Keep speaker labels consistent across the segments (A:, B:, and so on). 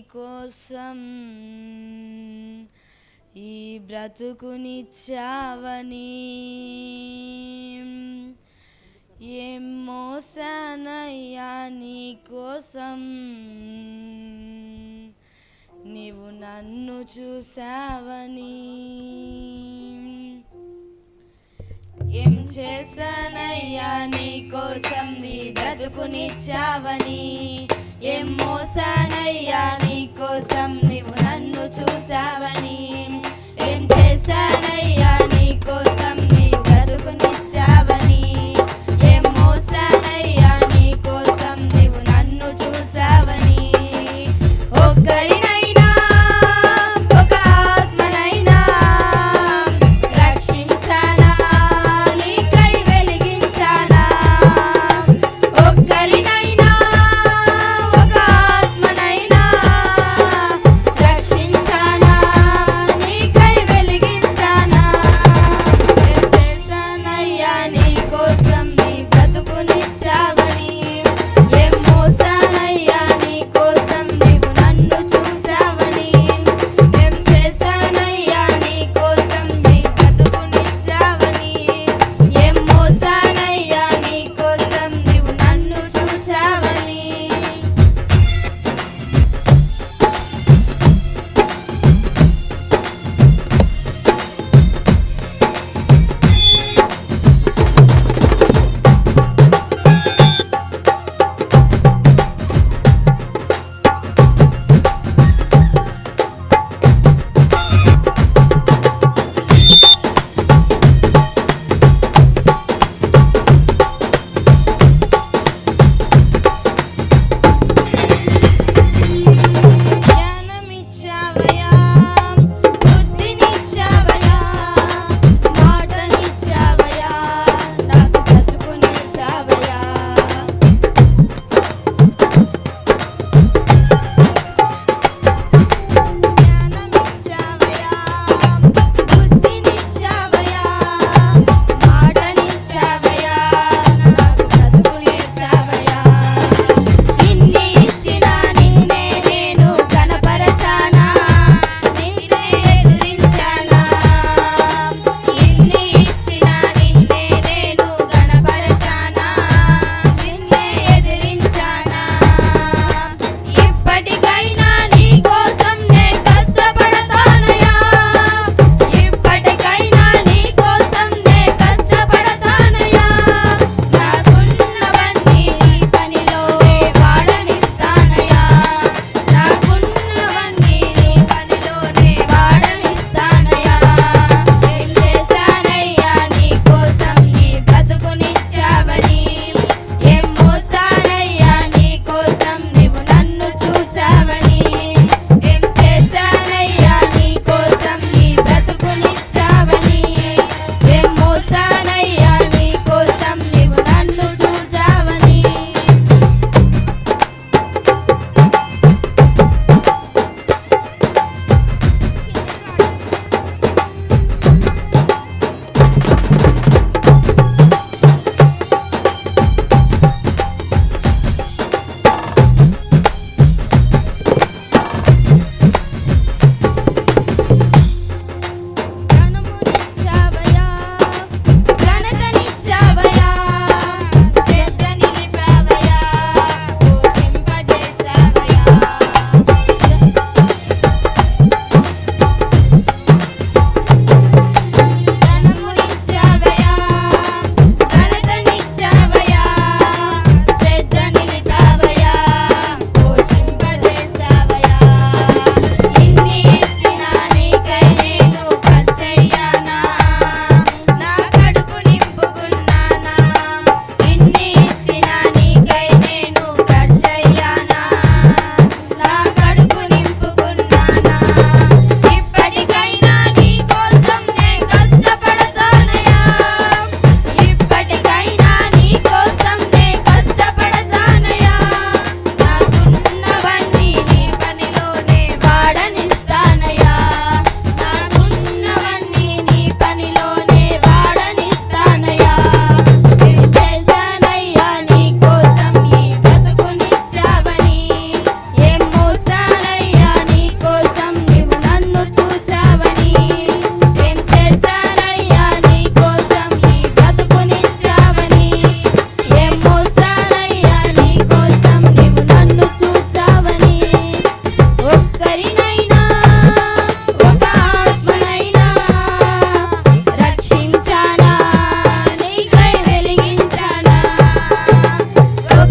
A: కోసం ఈ బ్రతుకునిచ్చావని. ఏం మోసానయ్యా నీ కోసం నీవు నన్ను చూసావని. ఏం చేశానయ్యా నీ కోసం నీ బ్రతుకునిచ్చావని? ఏం మోసానయ్యా నీకోసం నువ్వు నన్ను చూసావని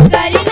A: Carinho.